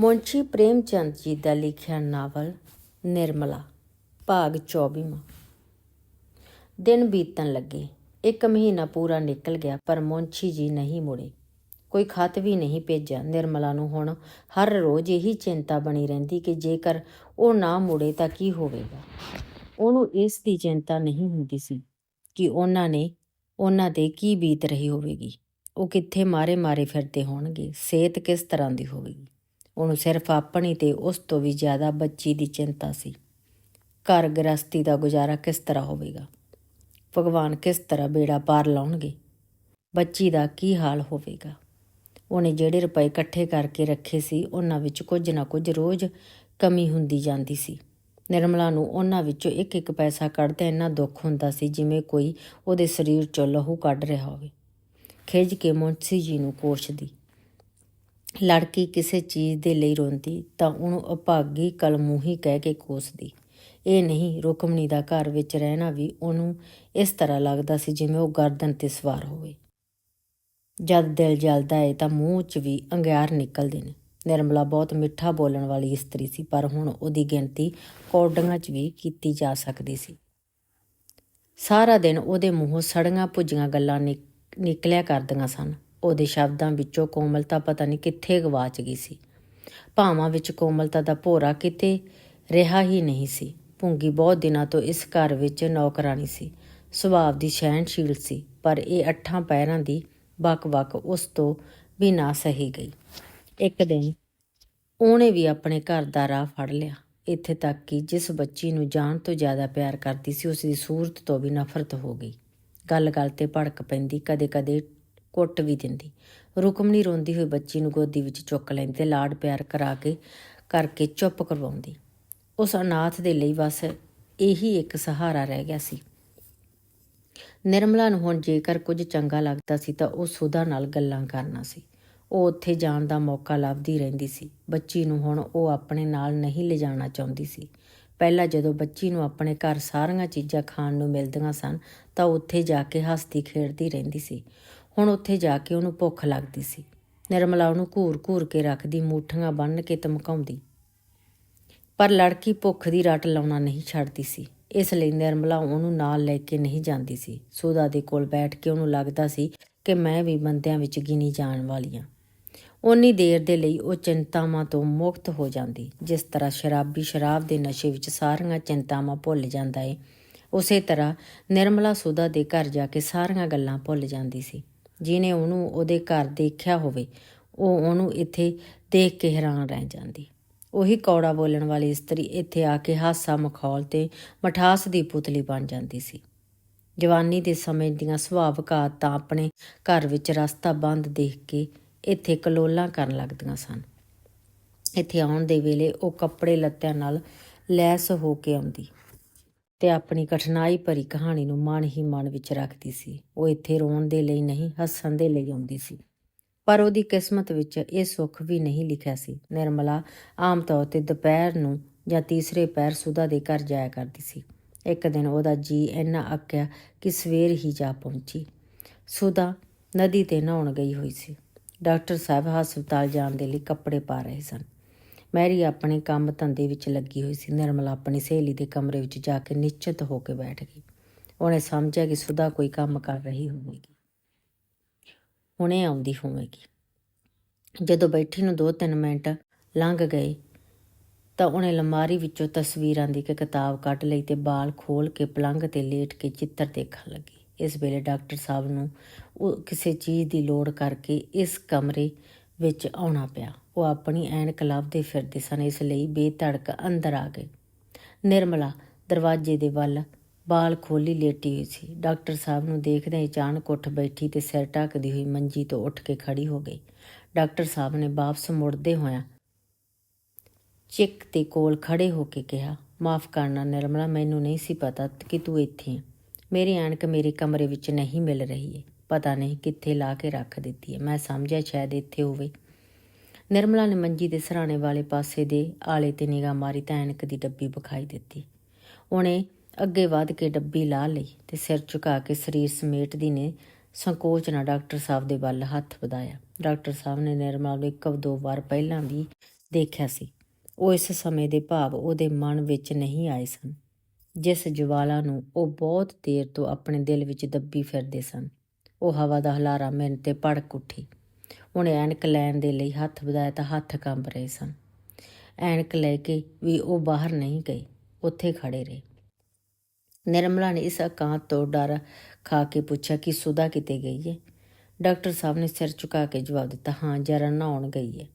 ਮੁਨਸ਼ੀ ਪ੍ਰੇਮ ਚੰਦ ਜੀ ਦਾ ਲਿਖਿਆ ਨਾਵਲ ਨਿਰਮਲਾ, ਭਾਗ 24ਵਾਂ ਦਿਨ ਬੀਤਣ ਲੱਗੇ। ਇੱਕ ਮਹੀਨਾ ਪੂਰਾ ਨਿਕਲ ਗਿਆ, ਪਰ ਮੁਨਸ਼ੀ ਜੀ ਨਹੀਂ ਮੁੜੇ। ਕੋਈ ਖਤ ਵੀ ਨਹੀਂ ਭੇਜਿਆ ਨਿਰਮਲਾ ਨੂੰ। ਹੁਣ ਹਰ ਰੋਜ਼ ਇਹੀ ਚਿੰਤਾ ਬਣੀ ਰਹਿੰਦੀ ਕਿ ਜੇਕਰ ਉਹ ਨਾ ਮੁੜੇ ਤਾਂ ਕੀ ਹੋਵੇਗਾ? ਉਹਨੂੰ ਇਸ ਦੀ ਚਿੰਤਾ ਨਹੀਂ ਹੁੰਦੀ ਸੀ ਕਿ ਉਹਨਾਂ ਨੇ, ਉਹਨਾਂ ਤੇ ਕੀ ਬੀਤ ਰਹੀ ਹੋਵੇਗੀ। ਉਹ ਕਿੱਥੇ ਮਾਰੇ ਮਾਰੇ ਫਿਰਦੇ ਹੋਣਗੇ, ਸਿਹਤ ਕਿਸ ਤਰ੍ਹਾਂ ਦੀ ਹੋਵੇਗੀ? ਉਹਨੂੰ ਸਿਰਫ ਆਪਣੀ ਤੇ ਉਸ ਤੋਂ ਵੀ ਜ਼ਿਆਦਾ ਬੱਚੀ ਦੀ ਚਿੰਤਾ ਸੀ। ਘਰ ਗ੍ਰਸਤੀ ਦਾ ਗੁਜ਼ਾਰਾ ਕਿਸ ਤਰ੍ਹਾਂ ਹੋਵੇਗਾ? ਭਗਵਾਨ ਕਿਸ ਤਰ੍ਹਾਂ ਬੇੜਾ ਪਾਰ ਲਾਉਣਗੇ? ਬੱਚੀ ਦਾ ਕੀ ਹਾਲ ਹੋਵੇਗਾ? ਉਹਨੇ ਜਿਹੜੇ ਰੁਪਏ ਇਕੱਠੇ ਕਰਕੇ ਰੱਖੇ ਸੀ, ਉਹਨਾਂ ਵਿੱਚ ਕੁਝ ਨਾ ਕੁਝ ਰੋਜ਼ ਕਮੀ ਹੁੰਦੀ ਜਾਂਦੀ ਸੀ। ਨਿਰਮਲਾ ਨੂੰ ਉਹਨਾਂ ਵਿੱਚੋਂ ਇੱਕ ਇੱਕ ਪੈਸਾ ਕੱਢਦੇ ਇੰਨਾ ਦੁੱਖ ਹੁੰਦਾ ਸੀ ਜਿਵੇਂ ਕੋਈ ਉਹਦੇ ਸਰੀਰ ਚੋਂ ਲਹੂ ਕੱਢ ਰਿਹਾ ਹੋਵੇ। ਖਿੱਚ ਕੇ ਮੁੰਸ਼ੀ ਜੀ ਨੂੰ ਕੋਸ਼ਦੀ ਲੜਕੀ ਕਿਸੇ ਚੀਜ਼ ਦੇ ਲਈ ਰੋਂਦੀ, ਤਾਂ ਉਹਨੂੰ ਅਭਾਗੀ ਕਲਮੂਹੀ ਕਹਿ ਕੇ ਕੋਸਦੀ। ਇਹ ਨਹੀਂ, ਰੁਕਮਣੀ ਦਾ ਘਰ ਵਿੱਚ ਰਹਿਣਾ ਵੀ ਉਹਨੂੰ ਇਸ ਤਰ੍ਹਾਂ ਲੱਗਦਾ ਸੀ ਜਿਵੇਂ ਉਹ ਗਰਦਨ ਤੇ ਸਵਾਰ ਹੋਵੇ। ਜਦ ਦਿਲ ਜਲਦਾ ਏ ਤਾਂ ਮੂੰਹ 'ਚ ਵੀ ਅੰਗਿਆਰ ਨਿਕਲਦੇ ਨੇ। ਨਿਰਮਲਾ ਬਹੁਤ ਮਿੱਠਾ ਬੋਲਣ ਵਾਲੀ ਇਸਤਰੀ ਸੀ, ਪਰ ਹੁਣ ਉਹਦੀ ਗਿਣਤੀ ਕੌਡੀਆਂ 'ਚ ਵੀ ਕੀਤੀ ਜਾ ਸਕਦੀ ਸੀ। ਸਾਰਾ ਦਿਨ ਉਹਦੇ ਮੂੰਹੋਂ ਸੜੀਆਂ ਭੁੱਜੀਆਂ ਗੱਲਾਂ ਨਿਕ- ਨਿਕਲਿਆ ਕਰਦੀਆਂ ਸਨ। ਉਹਦੇ ਸ਼ਬਦਾਂ ਵਿੱਚੋਂ ਕੋਮਲਤਾ ਪਤਾ ਨਹੀਂ ਕਿੱਥੇ ਗਵਾਚ ਗਈ ਸੀ। ਭਾਵਾਂ ਵਿੱਚ ਕੋਮਲਤਾ ਦਾ ਭੋਰਾ ਕਿਤੇ ਰਿਹਾ ਹੀ ਨਹੀਂ ਸੀ। ਭੁੰਗੀ ਬਹੁਤ ਦਿਨਾਂ ਤੋਂ ਇਸ ਘਰ ਵਿੱਚ ਨੌਕਰਾਨੀ ਸੀ। ਸੁਭਾਅ ਦੀ ਸਹਿਣਸ਼ੀਲ ਸੀ, ਪਰ ਇਹ ਅੱਠਾਂ ਪੈਰਾਂ ਦੀ ਬਕ-ਬਕ ਉਸ ਤੋਂ ਵੀ ਨਾ ਸਹੀ ਗਈ। ਇੱਕ ਦਿਨ ਉਹਨੇ ਵੀ ਆਪਣੇ ਘਰ ਦਾ ਰਾਹ ਫੜ ਲਿਆ। ਇੱਥੇ ਤੱਕ ਕਿ ਜਿਸ ਬੱਚੀ ਨੂੰ ਜਾਣ ਤੋਂ ਜ਼ਿਆਦਾ ਪਿਆਰ ਕਰਦੀ ਸੀ, ਉਸ ਦੀ ਸੂਰਤ ਤੋਂ ਵੀ ਨਫ਼ਰਤ ਹੋ ਗਈ। ਗੱਲ-ਗੱਲ ਤੇ ਭੜਕ ਪੈਂਦੀ, ਕਦੇ-ਕਦੇ ਕੁੱਟ ਵੀ ਦਿੰਦੀ। ਰੁਕਮਣੀ ਰੋਂਦੀ ਹੋਈ ਬੱਚੀ ਨੂੰ ਗੋਦੀ ਵਿੱਚ ਚੁੱਕ ਲੈਂਦੀ ਤੇ ਲਾਡ ਪਿਆਰ ਕਰਾ ਕੇ ਕਰਕੇ ਚੁੱਪ ਕਰਵਾਉਂਦੀ। ਉਸ ਅਨਾਥ ਦੇ ਲਈ ਬਸ ਇਹੀ ਇੱਕ ਸਹਾਰਾ ਰਹਿ ਗਿਆ ਸੀ। ਨਿਰਮਲਾ ਨੂੰ ਹੁਣ ਜੇਕਰ ਕੁਝ ਚੰਗਾ ਲੱਗਦਾ ਸੀ ਤਾਂ ਉਹ ਸੁਧਾ ਨਾਲ ਗੱਲਾਂ ਕਰਨਾ ਸੀ। ਉਹ ਉੱਥੇ ਜਾਣ ਦਾ ਮੌਕਾ ਲੱਭਦੀ ਰਹਿੰਦੀ ਸੀ। ਬੱਚੀ ਨੂੰ ਹੁਣ ਉਹ ਆਪਣੇ ਨਾਲ ਨਹੀਂ ਲਿਜਾਣਾ ਚਾਹੁੰਦੀ ਸੀ। ਪਹਿਲਾਂ ਜਦੋਂ ਬੱਚੀ ਨੂੰ ਆਪਣੇ ਘਰ ਸਾਰੀਆਂ ਚੀਜ਼ਾਂ ਖਾਣ ਨੂੰ ਮਿਲਦੀਆਂ ਸਨ ਤਾਂ ਉੱਥੇ ਜਾ ਕੇ ਹੱਸਦੀ ਖੇਡਦੀ ਰਹਿੰਦੀ ਸੀ। ਹੁਣ ਉੱਥੇ ਜਾ ਕੇ ਉਹਨੂੰ ਭੁੱਖ ਲੱਗਦੀ ਸੀ। ਨਿਰਮਲਾ ਉਹਨੂੰ ਘੂਰ-ਘੂਰ ਕੇ ਰੱਖਦੀ, ਮੂਠੀਆਂ ਬੰਨ੍ਹ ਕੇ ਧਮਕਾਉਂਦੀ। ਪਰ ਲੜਕੀ ਭੁੱਖ ਦੀ ਰਟ ਲਾਉਣਾ ਨਹੀਂ ਛੱਡਦੀ ਸੀ। ਇਸ ਲਈ ਨਿਰਮਲਾ ਉਹਨੂੰ ਨਾਲ ਲੈ ਕੇ ਨਹੀਂ ਜਾਂਦੀ ਸੀ। ਸੁਦਾ ਦੇ ਕੋਲ ਬੈਠ ਕੇ ਉਹਨੂੰ ਲੱਗਦਾ ਸੀ ਕਿ ਮੈਂ ਵੀ ਬੰਦਿਆਂ ਵਿੱਚ ਗਿਣੀ ਜਾਣ ਵਾਲੀ ਹਾਂ। ਉਨੀ ਦੇਰ ਦੇ ਲਈ ਉਹ ਚਿੰਤਾਵਾਂ ਤੋਂ ਮੁਕਤ ਹੋ ਜਾਂਦੀ। ਜਿਸ ਤਰ੍ਹਾਂ ਸ਼ਰਾਬੀ ਸ਼ਰਾਬ ਦੇ ਨਸ਼ੇ ਵਿੱਚ ਸਾਰੀਆਂ ਚਿੰਤਾਵਾਂ ਭੁੱਲ ਜਾਂਦਾ ਏ, ਉਸੇ ਤਰ੍ਹਾਂ ਨਿਰਮਲਾ ਸੁਦਾ ਦੇ ਘਰ ਜਾ ਕੇ ਸਾਰੀਆਂ ਗੱਲਾਂ ਭੁੱਲ ਜਾਂਦੀ ਸੀ। ਜਿਨੇ ਉਹਨੂੰ ਉਹਦੇ ਘਰ ਦੇਖਿਆ ਹੋਵੇ, ਉਹ ਉਹਨੂੰ ਇੱਥੇ ਦੇਖ ਕੇ ਹੈਰਾਨ ਰਹਿ ਜਾਂਦੀ। ਉਹੀ ਕੌੜਾ ਬੋਲਣ ਵਾਲੀ ਇਸਤਰੀ ਇੱਥੇ ਆ ਕੇ ਹਾਸਾ ਮਖੌਲ ਤੇ ਮਠਾਸ ਦੀ ਪੁਤਲੀ ਬਣ ਜਾਂਦੀ ਸੀ। ਜਵਾਨੀ ਦੇ ਸਮੇਂ ਦੀਆਂ ਸੁਭਾਵਿਕ ਆਦਤਾਂ ਆਪਣੇ ਘਰ ਵਿੱਚ ਰਸਤਾ ਬੰਦ ਦੇਖ ਕੇ ਇੱਥੇ ਕਲੋਲਾਂ ਕਰਨ ਲੱਗਦੀਆਂ ਸਨ। ਇੱਥੇ ਆਉਣ ਦੇ ਵੇਲੇ ਉਹ ਕੱਪੜੇ ਲੱਤਿਆਂ ਨਾਲ ਲੈਸ ਹੋ ਕੇ ਆਉਂਦੀ। ਤੇ ਆਪਣੀ ਕਠਿਨਾਈ ਭਰੀ ਕਹਾਣੀ ਨੂੰ ਮਨ ਹੀ ਮਨ ਵਿੱਚ ਰੱਖਦੀ ਸੀ। ਉਹ ਇੱਥੇ ਰੋਣ ਦੇ ਲਈ ਨਹੀਂ, ਹੱਸਣ ਦੇ ਲਈ ਆਉਂਦੀ ਸੀ। ਪਰ ਉਹਦੀ ਕਿਸਮਤ ਵਿੱਚ ਇਹ ਸੁੱਖ ਵੀ ਨਹੀਂ ਲਿਖਿਆ ਸੀ। ਨਿਰਮਲਾ ਆਮ ਤੌਰ ਤੇ ਦੁਪਹਿਰ ਨੂੰ ਜਾਂ ਤੀਸਰੇ ਪੈਰ ਸੁਦਾ ਦੇ ਘਰ ਜਾਇਆ ਕਰਦੀ ਸੀ। ਇੱਕ ਦਿਨ ਉਹਦਾ ਜੀ ਇੰਨਾ ਅੱਕਿਆ ਕਿ ਸਵੇਰ ਹੀ ਜਾ ਪਹੁੰਚੀ। ਸੁਦਾ ਨਦੀ ਤੇ ਨਹਾਉਣ ਗਈ ਹੋਈ ਸੀ। ਡਾਕਟਰ ਸਾਹਿਬ ਹਸਪਤਾਲ ਜਾਣ ਦੇ ਲਈ ਕੱਪੜੇ ਪਾ ਰਹੇ ਸਨ। ਮੈਰੀ ਆਪਣੇ ਕੰਮ ਧੰਦੇ ਵਿੱਚ ਲੱਗੀ ਹੋਈ ਸੀ। ਨਿਰਮਲਾ ਆਪਣੀ ਸਹੇਲੀ ਦੇ ਕਮਰੇ ਵਿੱਚ ਜਾ ਕੇ ਨਿਸ਼ਚਿਤ ਹੋ ਕੇ ਬੈਠ ਗਈ। ਉਹਨੇ ਸਮਝਿਆ ਕਿ ਸੁਦਾ ਕੋਈ ਕੰਮ ਕਰ ਰਹੀ ਹੋਵੇਗੀ। ਹੁਣੇ ਆਉਂਦੀ ਹੋਵੇਗੀ। ਜਦੋਂ ਬੈਠੀ ਨੂੰ 2-3 ਮਿੰਟ ਲੰਘ ਗਏ, ਤਾਂ ਉਹਨੇ ਲਮਾਰੀ ਵਿੱਚੋਂ ਤਸਵੀਰਾਂ ਦੀ ਇੱਕ ਕਿਤਾਬ ਕੱਢ ਲਈ ਤੇ ਬਾਲ ਖੋਲ ਕੇ ਪਲੰਘ ਤੇ ਲੇਟ ਕੇ ਚਿੱਤਰ ਦੇਖਣ ਲੱਗੀ। ਇਸ ਵੇਲੇ ਡਾਕਟਰ ਸਾਹਿਬ ਨੂੰ ਉਹ ਕਿਸੇ ਚੀਜ਼ ਦੀ ਲੋੜ ਕਰਕੇ ਇਸ ਕਮਰੇ ਵਿੱਚ ਆਉਣਾ ਪਿਆ। ਉਹ ਆਪਣੀ ਐਨਕ ਲੱਭਦੇ ਫਿਰਦੇ ਸਨ, ਇਸ ਲਈ ਬੇਧੜਕ ਅੰਦਰ ਆ ਗਏ। ਨਿਰਮਲਾ ਦਰਵਾਜ਼ੇ ਦੇ ਵੱਲ ਬਾਲ ਖੋਲੀ ਲੇਟੀ ਹੋਈ ਸੀ। ਡਾਕਟਰ ਸਾਹਿਬ ਨੂੰ ਦੇਖਦੇ ਹੀ ਅਚਾਨਕ ਉੱਠ ਬੈਠੀ ਤੇ ਸਿਰ ਢੱਕਦੀ ਹੋਈ ਮੰਜੀ ਤੋਂ ਉੱਠ ਕੇ ਖੜੀ ਹੋ ਗਈ। ਡਾਕਟਰ ਸਾਹਿਬ ਨੇ ਵਾਪਸ ਮੁੜਦੇ ਹੋਇਆ ਚਿੱਕ ਤੇ ਕੋਲ ਖੜੇ ਹੋ ਕੇ ਕਿਹਾ, ਮਾਫ ਕਰਨਾ ਨਿਰਮਲਾ, ਮੈਨੂੰ ਨਹੀਂ ਸੀ ਪਤਾ ਕਿ ਤੂੰ ਇੱਥੇ ਹੈ ਮੇਰੀ ਐਨਕ ਮੇਰੇ ਕਮਰੇ ਵਿੱਚ ਨਹੀਂ ਮਿਲ ਰਹੀ ਹੈ ਪਤਾ ਨਹੀਂ ਕਿੱਥੇ ਲਾ ਕੇ ਰੱਖ ਦਿੱਤੀ ਹੈ। ਮੈਂ ਸਮਝਿਆ ਸ਼ਾਇਦ ਇੱਥੇ ਹੋਵੇ। ਨਿਰਮਲਾ ਨੇ ਮੰਜੀ ਦੇ ਸਰਾਣੇ ਵਾਲੇ ਪਾਸੇ ਦੇ ਆਲੇ ਤੇ ਨਿਗਾਹ ਮਾਰੀ ਤਾਂ ਐਨਕ ਦੀ ਡੱਬੀ ਵਿਖਾਈ ਦਿੱਤੀ। ਉਹਨੇ ਅੱਗੇ ਵਧ ਕੇ ਡੱਬੀ ਲਾ ਲਈ ਤੇ ਸਿਰ ਝੁਕਾ ਕੇ ਸਰੀਰ ਸਮੇਟਦੀ ਨੇ ਸੰਕੋਚ ਨਾਲ ਡਾਕਟਰ ਸਾਹਿਬ ਦੇ ਵੱਲ ਹੱਥ ਵਧਾਇਆ। ਡਾਕਟਰ ਸਾਹਿਬ ਨੇ ਨਿਰਮਲਾ ਨੂੰ ਇੱਕ ਦੋ ਵਾਰ ਪਹਿਲਾਂ ਵੀ ਦੇਖਿਆ ਸੀ। ਉਹ ਇਸ ਸਮੇਂ ਦੇ ਭਾਵ ਉਹਦੇ ਮਨ ਵਿੱਚ ਨਹੀਂ ਆਏ ਸਨ। ਜਿਸ ਜਵਾਲਾ ਨੂੰ ਉਹ ਬਹੁਤ ਦੇਰ ਤੋਂ ਆਪਣੇ ਦਿਲ ਵਿੱਚ ਦੱਬੀ ਫਿਰਦੇ ਸਨ। ਉਹ ਹਵਾ ਦਾ ਹਲਾਰਾ ਮੇਰੇ ਤੇ ਭੜਕ ਉੱਠੀ। ਉਹਨੇ ਐਨਕ ਲੈਣ ਦੇ ਲਈ ਹੱਥ ਵਧਾਇਆ ਤਾਂ ਹੱਥ ਕੰਬ ਰਹੇ ਸਨ। ਐਨਕ ਲੈ ਕੇ ਵੀ ਉਹ ਬਾਹਰ ਨਹੀਂ ਗਏ, ਉੱਥੇ ਖੜੇ ਰਹੇ। ਨਿਰਮਲਾ ਨੇ ਇਸ ਅਕਾਂਤ ਤੋਂ ਡਰ ਖਾ ਕੇ ਪੁੱਛਿਆ ਕਿ ਸੁਦਾ ਕਿਤੇ ਗਈ ਹੈ ਡਾਕਟਰ ਸਾਹਿਬ ਨੇ ਸਿਰ ਝੁਕਾ ਕੇ ਜਵਾਬ ਦਿੱਤਾ, ਹਾਂ, ਜਰਾ ਨਹਾਉਣ ਗਈ ਹੈ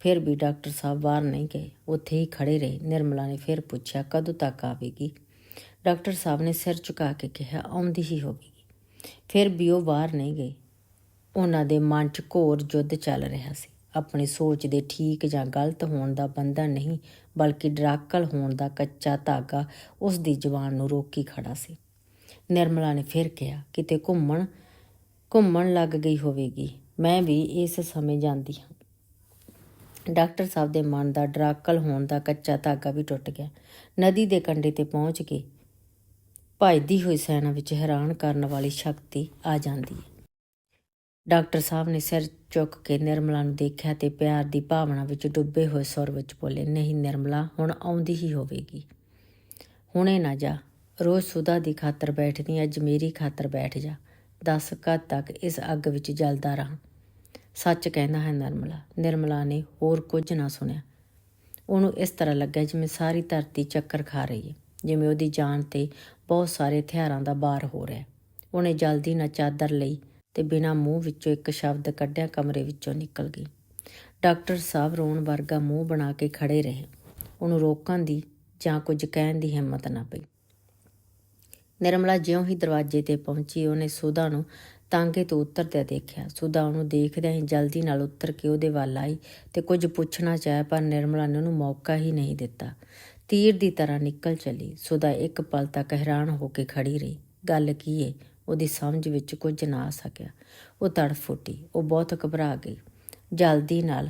ਫਿਰ ਵੀ ਡਾਕਟਰ ਸਾਹਿਬ ਬਾਹਰ ਨਹੀਂ ਗਏ, ਉੱਥੇ ਹੀ ਖੜੇ ਰਹੇ। ਨਿਰਮਲਾ ਨੇ ਫਿਰ ਪੁੱਛਿਆ, ਕਦੋਂ ਤੱਕ ਆਵੇਗੀ? ਡਾਕਟਰ ਸਾਹਿਬ ਨੇ ਸਿਰ ਝੁਕਾ ਕੇ ਕਿਹਾ, ਆਉਂਦੀ ਹੀ ਹੋਵੇਗੀ। ਫਿਰ ਵੀ ਉਹ ਬਾਹਰ ਨਹੀਂ ਗਏ ਉਹਨਾਂ ਦੇ ਮਨ 'ਚ ਘੋਰ ਯੁੱਧ ਚੱਲ ਰਿਹਾ ਸੀ। ਆਪਣੀ ਸੋਚ ਦੇ ਠੀਕ ਜਾਂ ਗਲਤ ਹੋਣ ਦਾ ਬੰਧਨ ਨਹੀਂ, ਬਲਕਿ ਡਰਾਕਲ ਹੋਣ ਦਾ ਕੱਚਾ ਧਾਗਾ ਉਸ ਦੀ ਜ਼ੁਬਾਨ ਨੂੰ ਰੋਕੀ ਖੜਾ ਸੀ। ਨਿਰਮਲਾ ਨੇ ਫਿਰ ਕਿਹਾ, ਕਿਤੇ ਘੁੰਮਣ ਘੁੰਮਣ ਲੱਗ ਗਈ ਹੋਵੇਗੀ। ਮੈਂ ਵੀ ਇਸ ਸਮੇਂ ਜਾਂਦੀ ਹਾਂ। ਡਾਕਟਰ ਸਾਹਿਬ ਦੇ ਮਨ ਦਾ ਡਰਾਕਲ ਹੋਣ ਦਾ ਕੱਚਾ ਧਾਗਾ ਵੀ ਟੁੱਟ ਗਿਆ। ਨਦੀ ਦੇ ਕੰਢੇ ਤੇ ਪਹੁੰਚ ਕੇ ਭਜਦੀ ਹੋਈ ਸੈਨਾ ਵਿੱਚ ਹੈਰਾਨ ਕਰਨ ਵਾਲੀ ਸ਼ਕਤੀ ਆ ਜਾਂਦੀ ਹੈ। ਡਾਕਟਰ ਸਾਹਿਬ ਨੇ ਸਿਰ ਚੁੱਕ ਕੇ ਨਿਰਮਲਾ ਨੂੰ ਦੇਖਿਆ ਤੇ ਪਿਆਰ ਦੀ ਭਾਵਨਾ ਵਿੱਚ ਡੁੱਬੇ ਹੋਏ ਸੁਰ ਵਿੱਚ ਬੋਲੇ, ਨਹੀਂ ਨਿਰਮਲਾ, ਹੁਣ ਆਉਂਦੀ ਹੀ ਹੋਵੇਗੀ। ਹੁਣੇ ਨਾ ਜਾ। ਰੋਜ਼ ਸੁਦਾ ਦੀ ਖਾਤਰ ਬੈਠਦੀ ਅੱਜ ਮੇਰੀ ਖਾਤਰ ਬੈਠ ਜਾ। ਦਸ ਕਦ ਤੱਕ ਇਸ ਅੱਗ ਵਿੱਚ ਜਲਦਾ ਰਹਾ? ਸੱਚ ਕਹਿੰਦਾ ਹੈ ਨਿਰਮਲਾ। ਨਿਰਮਲਾ ਨੇ ਹੋਰ ਕੁਝ ਨਾ ਸੁਣਿਆ। ਉਹਨੂੰ ਇਸ ਤਰ੍ਹਾਂ ਲੱਗਾ ਜਿਵੇਂ ਸਾਰੀ ਧਰਤੀ ਚੱਕਰ ਖਾ ਰਹੀ ਹੈ, ਜਿਵੇਂ ਉਹਦੀ ਜਾਨ ਤੇ ਬਹੁਤ ਸਾਰੇ ਹਥਿਆਰਾਂ ਦਾ ਬਾਰ ਹੋ ਰਿਹਾ ਉਹਨੇ ਜਲਦੀ ਨਾਲ ਚਾਦਰ ਲਈ ਤੇ ਬਿਨਾਂ ਮੂੰਹ ਵਿੱਚੋਂ ਇੱਕ ਸ਼ਬਦ ਕੱਢਿਆ ਕਮਰੇ ਵਿੱਚੋਂ ਨਿਕਲ ਗਈ। ਡਾਕਟਰ ਸਾਹਿਬ ਰੋਣ ਵਰਗਾ ਮੂੰਹ ਬਣਾ ਕੇ ਖੜੇ ਰਹੇ। ਉਹਨੂੰ ਰੋਕਣ ਦੀ ਜਾਂ ਕੁਝ ਕਹਿਣ ਦੀ ਹਿੰਮਤ ਨਾ ਪਈ। ਨਿਰਮਲਾ ਜਿਉਂ ਹੀ ਦਰਵਾਜ਼ੇ ਤੇ ਪਹੁੰਚੀ, ਉਹਨੇ ਸੁਧਾ ਨੂੰ ਤਾਂਗੇ ਤੋਂ ਉਤਰਦਿਆਂ ਦੇਖਿਆ। ਸੁਧਾ ਉਹਨੂੰ ਦੇਖਦਿਆਂ ਹੀ ਜਲਦੀ ਨਾਲ ਉੱਤਰ ਕੇ ਉਹਦੇ ਵੱਲ ਆਈ ਤੇ ਕੁਝ ਪੁੱਛਣਾ ਚਾਹਿਆ, ਪਰ ਨਿਰਮਲਾ ਨੇ ਉਹਨੂੰ ਮੌਕਾ ਹੀ ਨਹੀਂ ਦਿੱਤਾ। ਤੀਰ ਦੀ ਤਰ੍ਹਾਂ ਨਿਕਲ ਚਲੀ, ਸੁਦਾ ਇੱਕ ਪਲ ਤੱਕ ਹੈਰਾਨ ਹੋ ਕੇ ਖੜੀ ਰਹੀ। ਗੱਲ ਕੀ ਏ? ਉਹਦੀ ਸਮਝ ਵਿੱਚ ਕੁਝ ਨਾ ਆ ਸਕਿਆ। ਉਹ ਤੜਫ ਉੱਠੀ ਉਹ ਬਹੁਤ ਘਬਰਾ ਗਈ। ਜਲਦੀ ਨਾਲ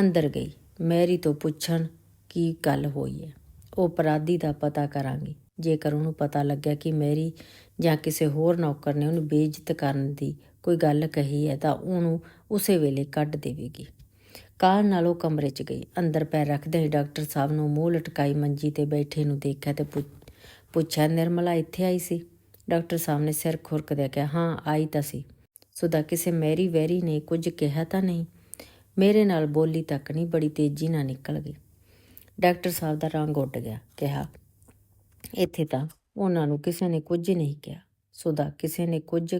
ਅੰਦਰ ਗਈ। ਮੈਰੀ ਤੋਂ ਪੁੱਛਣ ਕੀ ਗੱਲ ਹੋਈ ਹੈ ਉਹ ਅਪਰਾਧੀ ਦਾ ਪਤਾ ਕਰਾਂਗੀ। ਜੇਕਰ ਉਹਨੂੰ ਪਤਾ ਲੱਗਿਆ ਕਿ ਮੈਰੀ ਜਾਂ ਕਿਸੇ ਹੋਰ ਨੌਕਰ ਨੇ ਉਹਨੂੰ ਬੇਇੱਜ਼ਤ ਕਰਨ ਦੀ ਕੋਈ ਗੱਲ ਕਹੀ ਹੈ ਤਾਂ ਉਹਨੂੰ ਉਸੇ ਵੇਲੇ ਕੱਢ ਦੇਵੇਗੀ। ਕਾਲ ਨਾਲ ਉਹ ਕਮਰੇ 'ਚ ਗਈ। ਅੰਦਰ ਪੈਰ ਰੱਖਦੇ ਹੀ ਡਾਕਟਰ ਸਾਹਿਬ ਨੂੰ ਮੂੰਹ ਲਟਕਾਈ ਮੰਜੀ ਤੇ ਬੈਠੇ ਨੂੰ ਦੇਖਿਆ ਤੇ ਪੁੱਛਿਆ, ਨਿਰਮਲਾ, ਇੱਥੇ ਆਈ ਸੀ? ਡਾਕਟਰ ਸਾਹਿਬ ਨੇ ਸਿਰ ਖੁਰਕਦਿਆਂ ਕਿਹਾ, ਹਾਂ, ਆਈ ਤਾਂ ਸੀ। ਸੁਦਾ ਕਿਸੇ ਮੈਰੀ ਵੈਰੀ ਨੇ ਕੁਝ ਕਿਹਾ ਤਾਂ ਨਹੀਂ। ਮੇਰੇ ਨਾਲ ਬੋਲੀ ਤੱਕ ਨਹੀਂ, ਬੜੀ ਤੇਜ਼ੀ ਨਾਲ ਨਿਕਲ ਗਈ। ਡਾਕਟਰ ਸਾਹਿਬ ਦਾ ਰੰਗ ਉੱਡ ਗਿਆ। ਕਿਹਾ, ਇੱਥੇ ਤਾਂ ਉਹਨਾਂ ਨੂੰ ਕਿਸੇ ਨੇ ਕੁਝ ਨਹੀਂ ਕਿਹਾ। ਸੁਦਾ ਕਿਸੇ ਨੇ ਕੁਝ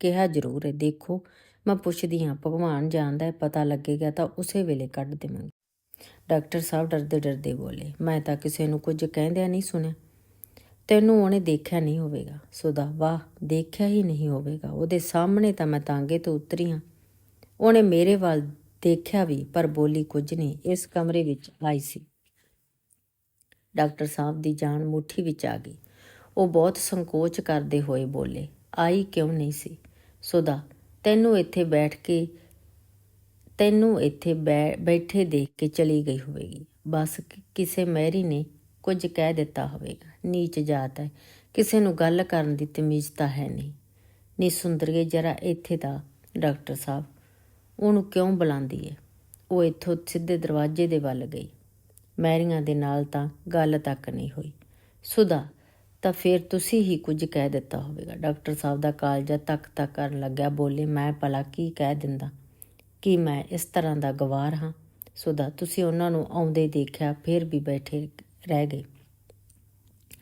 ਕਿਹਾ ਜ਼ਰੂਰ ਹੈ। ਦੇਖੋ ਮੈਂ ਪੁੱਛਦੀ ਹਾਂ, ਭਗਵਾਨ ਜਾਣਦਾ ਹੈ, ਪਤਾ ਲੱਗੇਗਾ ਤਾਂ ਉਸੇ ਵੇਲੇ ਕੱਢ ਦੇਵਾਂਗੇ। ਡਾਕਟਰ ਸਾਹਿਬ ਡਰਦੇ ਡਰਦੇ ਬੋਲੇ, ਮੈਂ ਤਾਂ ਕਿਸੇ ਨੂੰ ਕੁਝ ਕਹਿੰਦਿਆਂ ਨਹੀਂ ਸੁਣਿਆ। ਤੈਨੂੰ ਉਹਨੇ ਦੇਖਿਆ ਨਹੀਂ ਹੋਵੇਗਾ। ਸੁਦਾ, ਵਾਹ, ਦੇਖਿਆ ਹੀ ਨਹੀਂ ਹੋਵੇਗਾ। ਉਹਦੇ ਸਾਹਮਣੇ ਤਾਂ ਮੈਂ ਤਾਂਗੇ ਤੋਂ ਉਤਰੀ ਹਾਂ। ਉਹਨੇ ਮੇਰੇ ਵੱਲ ਦੇਖਿਆ ਵੀ, ਪਰ ਬੋਲੀ ਕੁਝ ਨਹੀਂ। ਇਸ ਕਮਰੇ ਵਿੱਚ ਆਈ ਸੀ। ਡਾਕਟਰ ਸਾਹਿਬ ਦੀ ਜਾਨ ਮੁੱਠੀ ਵਿੱਚ ਆ ਗਈ। ਉਹ ਬਹੁਤ ਸੰਕੋਚ ਕਰਦੇ ਹੋਏ ਬੋਲੇ, ਆਈ ਕਿਉਂ ਨਹੀਂ ਸੀ? ਸੁਦਾ ਤੈਨੂੰ ਇੱਥੇ ਬੈਠ ਕੇ, ਤੈਨੂੰ ਇੱਥੇ ਬੈ- ਬੈਠੇ ਦੇਖ ਕੇ ਚਲੀ ਗਈ ਹੋਵੇਗੀ। ਬਸ ਕਿਸੇ ਮੈਰੀ ਨੇ ਕੁਝ ਕਹਿ ਦਿੱਤਾ ਹੋਵੇਗਾ। ਨੀਚ ਜਾਤ ਹੈ। ਕਿਸੇ ਨੂੰ ਗੱਲ ਕਰਨ ਦੀ ਤਮੀਜ਼ ਤਾਂ ਹੈ ਨਹੀਂ। ਨੀ ਸੁੰਦਰੀਏ, ਜਰਾ ਇੱਥੇ ਦਾ ਡਾਕਟਰ ਸਾਹਿਬ, ਉਹਨੂੰ ਕਿਉਂ ਬੁਲਾਉਂਦੀ ਹੈ ਉਹ ਇੱਥੋਂ ਸਿੱਧੇ ਦਰਵਾਜ਼ੇ ਦੇ ਵੱਲ ਗਈ। ਮੈਰੀਆਂ ਦੇ ਨਾਲ ਤਾਂ ਗੱਲ ਤੱਕ ਨਹੀਂ ਹੋਈ। ਸੁਦਾ ਤਾਂ ਫਿਰ ਤੁਸੀਂ ਹੀ ਕੁਝ ਕਹਿ ਦਿੱਤਾ ਹੋਵੇਗਾ। ਡਾਕਟਰ ਸਾਹਿਬ ਦਾ ਕਾਲਜਾ ਤੱਕ ਤੱਕ ਕਰਨ ਲੱਗਿਆ, ਬੋਲੇ, ਮੈਂ ਭਲਾ ਕੀ ਕਹਿ ਦਿੰਦਾ? ਕਿ ਮੈਂ ਇਸ ਤਰ੍ਹਾਂ ਦਾ ਗਵਾਰ ਹਾਂ? ਸੁਦਾ ਤੁਸੀਂ ਉਹਨਾਂ ਨੂੰ ਆਉਂਦੇ ਦੇਖਿਆ, ਫਿਰ ਵੀ ਬੈਠੇ ਰਹਿ ਗਏ।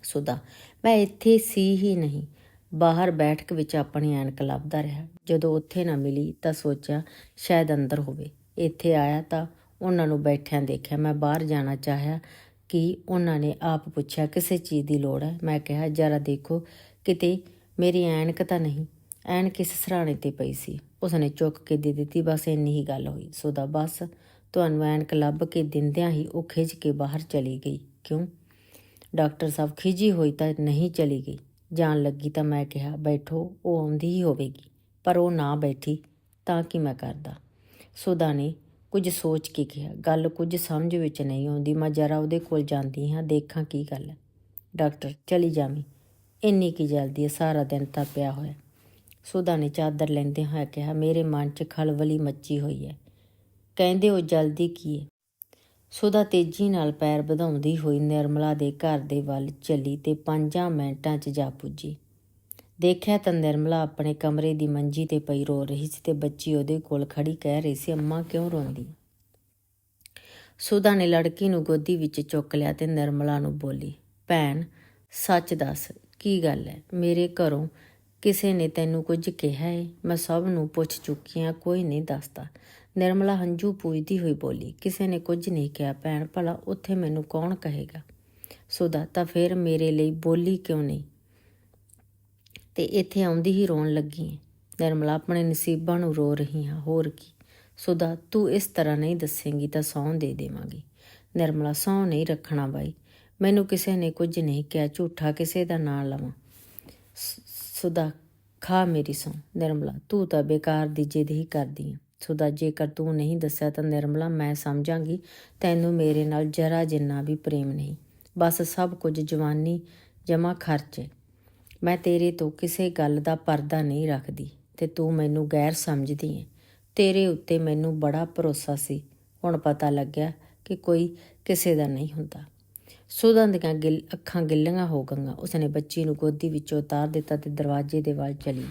ਸੁਦਾ ਮੈਂ ਇੱਥੇ ਸੀ ਹੀ ਨਹੀਂ। ਬਾਹਰ ਬੈਠਕ ਵਿੱਚ ਆਪਣੀ ਐਨਕ ਲੱਭਦਾ ਰਿਹਾ। ਜਦੋਂ ਉੱਥੇ ਨਾ ਮਿਲੀ ਤਾਂ ਸੋਚਿਆ, ਸ਼ਾਇਦ ਅੰਦਰ ਹੋਵੇ। ਇੱਥੇ ਆਇਆ ਤਾਂ ਉਹਨਾਂ ਨੂੰ ਬੈਠਿਆਂ ਦੇਖਿਆ। ਮੈਂ ਬਾਹਰ ਜਾਣਾ ਚਾਹਿਆ ਕਿ ਉਹਨਾਂ ਨੇ ਆਪ ਪੁੱਛਿਆ, ਕਿਸੇ ਚੀਜ਼ ਦੀ ਲੋੜ ਹੈ? ਮੈਂ ਕਿਹਾ, ਜਰਾ ਦੇਖੋ, ਕਿਤੇ ਮੇਰੀ ਐਨਕ ਤਾਂ ਨਹੀਂ। ਐਨਕ ਇਸ ਸਰਾਣੇ ਤੇ ਪਈ ਸੀ। ਉਸਨੇ ਚੁੱਕ ਕੇ ਦੇ ਦਿੱਤੀ, ਬਸ ਇੰਨੀ ਹੀ ਗੱਲ ਹੋਈ। ਸੋ ਬਸ ਤੁਹਾਨੂੰ ਐਨਕ ਲੱਭ ਕੇ ਦਿੰਦਿਆਂ ਹੀ ਉਹ ਖਿੱਚ ਕੇ ਬਾਹਰ ਚਲੀ ਗਈ। ਕਿਉਂ? ਡਾਕਟਰ ਸਾਹਿਬ ਖਿਜੀ ਹੋਈ ਤਾਂ ਨਹੀਂ ਚਲੀ ਗਈ। ਜਾਣ ਲੱਗੀ ਤਾਂ ਮੈਂ ਕਿਹਾ, ਬੈਠੋ, ਉਹ ਆਉਂਦੀ ਹੀ ਹੋਵੇਗੀ। ਪਰ ਉਹ ਨਾ ਬੈਠੀ ਤਾਂ ਕੀ ਮੈਂ ਕਰਦਾ? ਸੁਦਾ ਨੇ ਕੁਝ ਸੋਚ ਕੇ ਕਿਹਾ, ਗੱਲ ਕੁਝ ਸਮਝ ਵਿੱਚ ਨਹੀਂ ਆਉਂਦੀ, ਮੈਂ ਜਰਾ ਉਹਦੇ ਕੋਲ ਜਾਂਦੀ ਹਾਂ, ਦੇਖਾਂ ਕੀ ਗੱਲ ਹੈ। ਡਾਕਟਰ, ਚਲੀ ਜਾਵੀਂ। ਇੰਨੀ ਕੀ ਜਲਦੀ ਹੈ, ਸਾਰਾ ਦਿਨ ਤਾਂ ਪਿਆ ਹੋਇਆ। ਸੁਦਾ ਨੇ ਚਾਦਰ ਲੈਂਦੇ ਹੋਇਆ ਕਿਹਾ, ਮੇਰੇ ਮਨ 'ਚ ਖਲਵਲੀ ਮੱਚੀ ਹੋਈ ਹੈ। ਕਹਿੰਦੇ ਉਹ ਜਲਦੀ ਕੀ ਹੈ? ਸੁਦਾ ਤੇਜ਼ੀ ਨਾਲ ਪੈਰ ਵਧਾਉਂਦੀ ਹੋਈ ਨਿਰਮਲਾ ਦੇ ਘਰ ਦੇ ਵੱਲ ਚੱਲੀ ਤੇ ਪੰਜਾਂ ਮਿੰਟਾਂ 'ਚ ਜਾ ਪੁੱਜੀ। ਦੇਖਿਆ ਤਾਂ ਨਿਰਮਲਾ ਆਪਣੇ ਕਮਰੇ ਦੀ ਮੰਜੀ ਤੇ ਪਈ ਰੋ ਰਹੀ ਸੀ ਤੇ ਬੱਚੀ ਉਹਦੇ ਕੋਲ ਖੜੀ ਕਹਿ ਰਹੀ ਸੀ, ਅੰਮਾ ਕਿਉਂ ਰੋਂਦੀ? ਸੁਦਾ ਨੇ ਲੜਕੀ ਨੂੰ ਗੋਦੀ ਵਿੱਚ ਚੁੱਕ ਲਿਆ ਤੇ ਨਿਰਮਲਾ ਨੂੰ ਬੋਲੀ, ਭੈਣ, ਸੱਚ ਦੱਸ, ਕੀ ਗੱਲ ਹੈ ਮੇਰੇ ਘਰੋਂ ਕਿਸੇ ਨੇ ਤੈਨੂੰ ਕੁਝ ਕਿਹਾ ਹੈ ਮੈਂ ਸਭ ਨੂੰ ਪੁੱਛ ਚੁੱਕੀ ਹਾਂ ਕੋਈ ਨਹੀਂ ਦੱਸਦਾ। ਨਿਰਮਲਾ ਹੰਝੂ ਪੂਜਦੀ ਹੋਈ ਬੋਲੀ, ਕਿਸੇ ਨੇ ਕੁਝ ਨਹੀਂ ਕਿਹਾ, ਭੈਣ, ਭਲਾ ਉੱਥੇ ਮੈਨੂੰ ਕੌਣ ਕਹੇਗਾ? ਸੁਦਾ ਤਾਂ ਫਿਰ ਮੇਰੇ ਲਈ ਬੋਲੀ ਕਿਉਂ ਨਹੀਂ? ਤੇ ਇੱਥੇ ਆਉਂਦੀ ਹੀ ਰੋਣ ਲੱਗੀ ਹੈ ਨਿਰਮਲਾ ਆਪਣੇ ਨਸੀਬਾਂ ਨੂੰ ਰੋ ਰਹੀ ਹਾਂ ਹੋਰ ਕੀ। ਸੁਦਾ ਤੂੰ ਇਸ ਤਰ੍ਹਾਂ ਨਹੀਂ ਦੱਸੇਂਗੀ ਤਾਂ ਸੌਂ ਦੇ ਦੇਵਾਂਗੀ। ਨਿਰਮਲਾ ਸੌਂ ਨਹੀਂ ਰੱਖਣਾ ਬਾਈ। ਮੈਨੂੰ ਕਿਸੇ ਨੇ ਕੁਝ ਨਹੀਂ ਕਿਹਾ। ਝੂਠਾ ਕਿਸੇ ਦਾ ਨਾਂ ਲਵਾਂ। ਸੁਦਾ ਖਾ ਮੇਰੀ ਸੌਂ ਨਿਰਮਲਾ, ਤੂੰ ਤਾਂ ਬੇਕਾਰ ਦੀ ਜਿੱਦ ਹੀ ਕਰਦੀ ਹੈ ਸੁਦਾ ਜੇਕਰ ਤੂੰ ਨਹੀਂ ਦੱਸਿਆ ਤਾਂ ਨਿਰਮਲਾ, ਮੈਂ ਸਮਝਾਂਗੀ, ਤੈਨੂੰ ਮੇਰੇ ਨਾਲ ਜਰਾ ਜਿੰਨਾ ਵੀ ਪ੍ਰੇਮ ਨਹੀਂ। ਬਸ ਸਭ ਕੁਝ ਜਵਾਨੀ ਜਮਾ ਖਰਚੇ ਮੈਂ ਤੇਰੇ ਤੋਂ ਕਿਸੇ ਗੱਲ ਦਾ ਪਰਦਾ ਨਹੀਂ ਰੱਖਦੀ ਤੇ ਤੂੰ ਮੈਨੂੰ ਗੈਰ ਸਮਝਦੀ ਹੈ ਤੇਰੇ ਉੱਤੇ ਮੈਨੂੰ ਬੜਾ ਭਰੋਸਾ ਸੀ। ਹੁਣ ਪਤਾ ਲੱਗਿਆ ਕਿ ਕੋਈ ਕਿਸੇ ਦਾ ਨਹੀਂ ਹੁੰਦਾ। ਸੁਦਾਂ ਦੀਆਂ ਗਿੱਲ, ਅੱਖਾਂ ਗਿੱਲੀਆਂ ਹੋ ਗਈਆਂ। ਉਸਨੇ ਬੱਚੀ ਨੂੰ ਗੋਦੀ ਵਿੱਚੋਂ ਉਤਾਰ ਦਿੱਤਾ ਤੇ ਦਰਵਾਜ਼ੇ ਦੇ ਵੱਲ ਚਲੀ।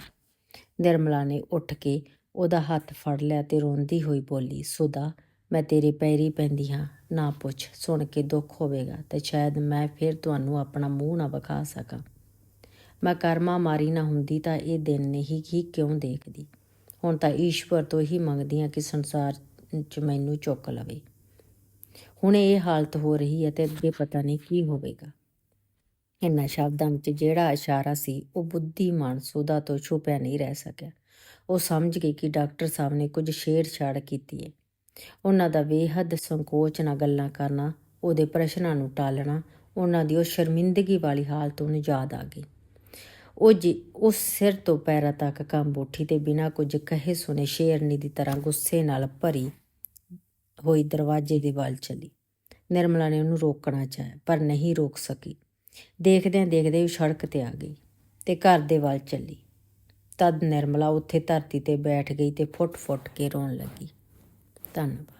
ਨਿਰਮਲਾ ਨੇ ਉੱਠ ਕੇ ਉਹਦਾ ਹੱਥ ਫੜ ਲਿਆ ਤੇ ਰੋਂਦੀ ਹੋਈ ਬੋਲੀ ਸੁਦਾ ਮੈਂ ਤੇਰੇ ਪੈਰੀ ਪੈਂਦੀ ਹਾਂ। ਨਾ ਪੁੱਛ, ਸੁਣ ਕੇ ਦੁੱਖ ਹੋਵੇਗਾ ਤੇ ਸ਼ਾਇਦ ਮੈਂ ਫਿਰ ਤੁਹਾਨੂੰ ਆਪਣਾ ਮੂੰਹ ਨਾ ਵਿਖਾ ਸਕਾਂ। ਮੈਂ ਕਰਮਾ ਮਾਰੀ ਨਾ ਹੁੰਦੀ ਤਾਂ ਇਹ ਦਿਨ ਨਹੀਂ ਹੀ ਕਿਉਂ ਦੇਖਦੀ? ਹੁਣ ਤਾਂ ਈਸ਼ਵਰ ਤੋਂ ਹੀ ਮੰਗਦੀ ਹਾਂ ਕਿ ਸੰਸਾਰ 'ਚ ਮੈਨੂੰ ਚੁੱਕ ਲਵੇ। ਹੁਣ ਇਹ ਹਾਲਤ ਹੋ ਰਹੀ ਹੈ ਤੇ ਅੱਗੇ ਪਤਾ ਨਹੀਂ ਕੀ ਹੋਵੇਗਾ। ਇਹਨਾਂ ਸ਼ਬਦਾਂ ਵਿੱਚ ਜਿਹੜਾ ਇਸ਼ਾਰਾ ਸੀ, ਉਹ ਬੁੱਧੀਮਾਨ ਸੁਦਾ ਤੋਂ ਛੁਪਿਆ ਨਹੀਂ ਰਹਿ ਸਕਿਆ। ਉਹ ਸਮਝ ਗਈ ਕਿ ਡਾਕਟਰ ਸਾਹਿਬ ਨੇ ਕੁਝ ਛੇੜਛਾੜ ਕੀਤੀ ਹੈ। ਉਹਨਾਂ ਦਾ ਬੇਹੱਦ ਸੰਕੋਚ ਨਾਲ ਗੱਲਾਂ ਕਰਨਾ, ਉਹਦੇ ਪ੍ਰਸ਼ਨਾਂ ਨੂੰ ਟਾਲਣਾ, ਉਹਨਾਂ ਦੀ ਉਹ ਸ਼ਰਮਿੰਦਗੀ ਵਾਲੀ ਹਾਲਤ ਉਹਨੂੰ ਯਾਦ ਆ ਗਈ। ਉਹ ਜੀ ਉਸ ਸਿਰ ਤੋਂ ਪੈਰਾਂ ਤੱਕ ਕੰਬ ਉੱਠੀ ਤੇ ਬਿਨਾਂ ਕੁਝ ਕਹੇ ਸੁਨੇ ਸ਼ੇਰਨੀ ਦੀ ਤਰ੍ਹਾਂ ਗੁੱਸੇ ਨਾਲ ਭਰੀ ਹੋਈ ਦਰਵਾਜ਼ੇ ਦੇ ਵੱਲ ਚਲੀ। ਨਿਰਮਲਾ ਨੇ ਉਹਨੂੰ ਰੋਕਣਾ ਚਾਹਿਆ, ਪਰ ਨਹੀਂ ਰੋਕ ਸਕੀ। ਦੇਖਦਿਆਂ ਦੇਖਦੇ ਉਹ ਸੜਕ ਤੇ ਆ ਗਈ ਤੇ ਘਰ ਦੇ ਵੱਲ ਚੱਲੀ। ਤਦ ਨਿਰਮਲਾ ਉੱਥੇ ਧਰਤੀ ਤੇ ਬੈਠ ਗਈ ਤੇ ਫੁੱਟ-ਫੁੱਟ ਕੇ ਰੋਣ ਲੱਗੀ। ਧੰਨਵਾਦ।